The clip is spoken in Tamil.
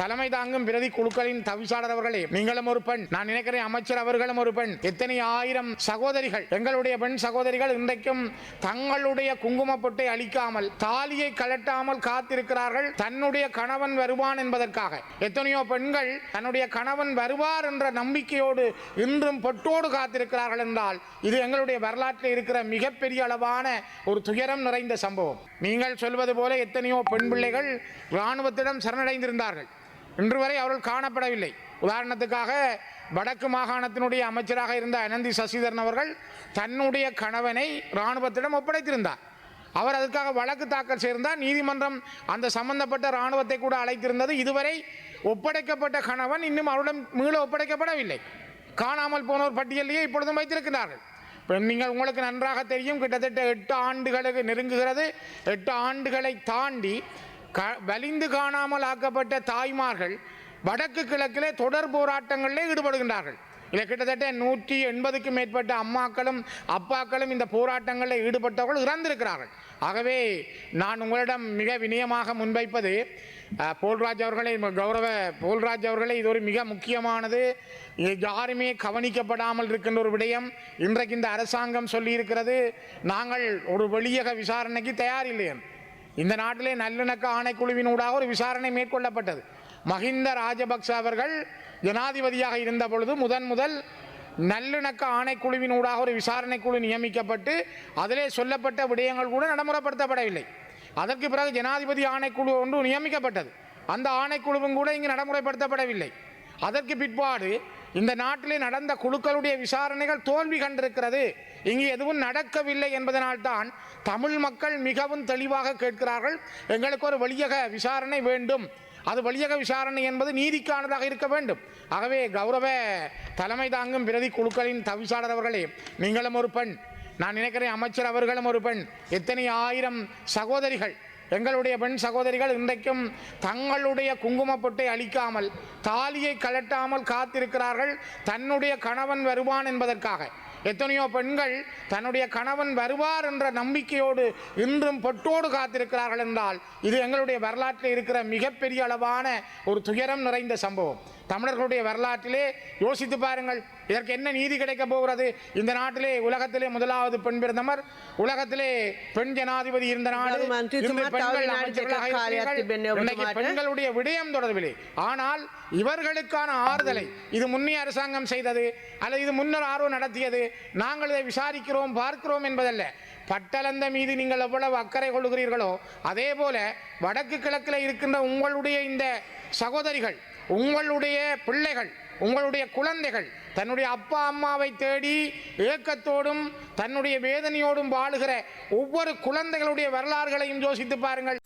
தலைமை தாங்கும் பிரதி குழுக்களின் தவிசாளர் அவர்களே நீங்களும் ஒரு பெண். நான் நினைக்கிறேன் அமைச்சர் அவர்களும் ஒரு பெண். எத்தனை ஆயிரம் சகோதரிகள்? எங்களுடைய பெண் சகோதரிகள் இன்றைக்கும் தங்களுடைய குங்கும பொட்டை அளிக்காமல் தாலியை கலட்டாமல் காத்திருக்கிறார்கள். தன்னுடைய கணவன் வருவான் என்பதற்காக. எத்தனையோ பெண்கள் தன்னுடைய கணவன் வருவார் என்ற நம்பிக்கையோடு இன்றும் பொட்டோடு காத்திருக்கிறார்கள் என்றால் இது எங்களுடைய வரலாற்றில் இருக்கிற மிகப்பெரிய அளவான ஒரு துயரம் நிறைந்த சம்பவம். நீங்கள் சொல்வது போல எத்தனையோ பெண் பிள்ளைகள் இராணுவத்திடம் சரணடைந்திருந்தார்கள். இன்று வரை அவர்கள் காணப்படவில்லை. உதாரணத்துக்காக வடக்கு மாகாணத்தினுடைய அமைச்சராக இருந்த அனந்தி சசிதரன் அவர்கள் தன்னுடைய கணவனை இராணுவத்திடம் ஒப்படைத்திருந்தார். அவர் அதுக்காக வழக்கு தாக்கல் செய்திருந்தார். நீதிமன்றம் அந்த சம்பந்தப்பட்ட இராணுவத்தை கூட அழைத்திருந்தது. இதுவரை ஒப்படைக்கப்பட்ட கணவன் இன்னும் அவரிடம் மீள ஒப்படைக்கப்படவில்லை. காணாமல் போனோர் பட்டியலையே இப்பொழுதும் வைத்திருக்கிறார்கள் இப்போ நீங்கள் உங்களுக்கு நன்றாக தெரியும் கிட்டத்தட்ட எட்டு ஆண்டுகளுக்கு நெருங்குகிறது. எட்டு ஆண்டுகளை தாண்டி க வலிந்து காணாமல் ஆக்கப்பட்ட தாய்மார்கள் வடக்கு கிழக்கிலே தொடர் போராட்டங்களிலே ஈடுபடுகின்றார்கள். இல்லை கிட்டத்தட்ட நூற்றி எண்பதுக்கும் மேற்பட்ட அம்மாக்களும் அப்பாக்களும் இந்த போராட்டங்களில் ஈடுபட்டவர்கள் இறந்திருக்கிறார்கள். ஆகவே நான் உங்களிடம் மிக வினயமாக முன்வைப்பது போல்ராஜ் அவர்களை கௌரவ போல்ராஜ் அவர்களை இது ஒரு மிக முக்கியமானது. இது யாருமே கவனிக்கப்படாமல் இருக்கின்ற ஒரு விடயம் இன்றைக்கு இந்த அரசாங்கம் சொல்லியிருக்கிறது. நாங்கள் ஒரு வெளியக விசாரணைக்கு தயார் என்று. இந்த நாட்டிலே நல்லிணக்க ஆணைக்குழுவினூடாக ஒரு விசாரணை மேற்கொள்ளப்பட்டது. மஹிந்த ராஜபக்ச அவர்கள் ஜனாதிபதியாக இருந்த பொழுது முதன் முதல் நல்லிணக்க ஆணைக்குழுவினூடாக ஒரு விசாரணை குழு நியமிக்கப்பட்டு அதிலே சொல்லப்பட்ட விடயங்கள் கூட நடைமுறைப்படுத்தப்படவில்லை. அதற்கு பிறகு ஜனாதிபதி ஆணைக்குழு ஒன்று நியமிக்கப்பட்டது. அந்த ஆணைக்குழுவும் கூட இங்கு நடைமுறைப்படுத்தப்படவில்லை. அதற்கு பிற்பாடு இந்த நாட்டிலே நடந்த குழுக்களுடைய விசாரணைகள் தோல்வி கண்டிருக்கிறது. இங்கு எதுவும் நடக்கவில்லை என்பதனால்தான் தமிழ் மக்கள் மிகவும் தெளிவாக கேட்கிறார்கள். எங்களுக்கு ஒரு வழியக விசாரணை வேண்டும். அது வழியக விசாரணை என்பது நீதிக்கானதாக இருக்க வேண்டும். ஆகவே கௌரவ தலைமை தாங்கும் பிரதி குழுக்களின் தவிசாளர் அவர்களே நீங்களும் ஒரு பெண். நான் நினைக்கிறேன் அமைச்சர் அவர்களும் ஒரு பெண். எத்தனை ஆயிரம் சகோதரிகள் எங்களுடைய பெண் சகோதரிகள் இன்றைக்கும் தங்களுடைய குங்கும பொட்டை அளிக்காமல் தாலியை கலட்டாமல் காத்திருக்கிறார்கள். தன்னுடைய கணவன் வருவான் என்பதற்காக. எத்தனையோ பெண்கள் தன்னுடைய கணவன் வருவார் என்ற நம்பிக்கையோடு இன்றும் பொட்டோடு காத்திருக்கிறார்கள் என்றால் இது எங்களுடைய வரலாற்றில் இருக்கிற மிகப்பெரிய அளவான ஒரு துயரம் நிறைந்த சம்பவம். தமிழர்களுடைய வரலாற்றிலே யோசித்து பாருங்கள் இதற்கு என்ன நீதி கிடைக்க போகிறது? இந்த நாட்டிலே உலகத்திலே முதலாவது பெண் பிரதமர் உலகத்திலே பெண் ஜனாதிபதி இருந்த நாடு பெண்கள் அமைச்சர்களாக. பெண்களுடைய விடயம் தொடர்பிலே. ஆனால் இவர்களுக்கான ஆறுதலை இது முன்னைய அரசாங்கம் செய்தது அல்லது இது முன்னர் ஆர்வம் நடத்தியது நாங்கள் இதை விசாரிக்கிறோம் பார்க்கிறோம் என்பதல்ல. பட்டலந்த மீது நீங்கள் எவ்வளவு அக்கறை கொள்கிறீர்களோ அதே போல வடக்கு கிழக்கில் இருக்கின்ற உங்களுடைய இந்த சகோதரிகள் உங்களுடைய பிள்ளைகள் உங்களுடைய குழந்தைகள் தன்னுடைய அப்பா அம்மாவை தேடி ஏக்கத்தோடும் தன்னுடைய வேதனையோடும் வாழுகிற ஒவ்வொரு குழந்தைகளுடைய வரலாறுகளையும் யோசித்து பாருங்கள்.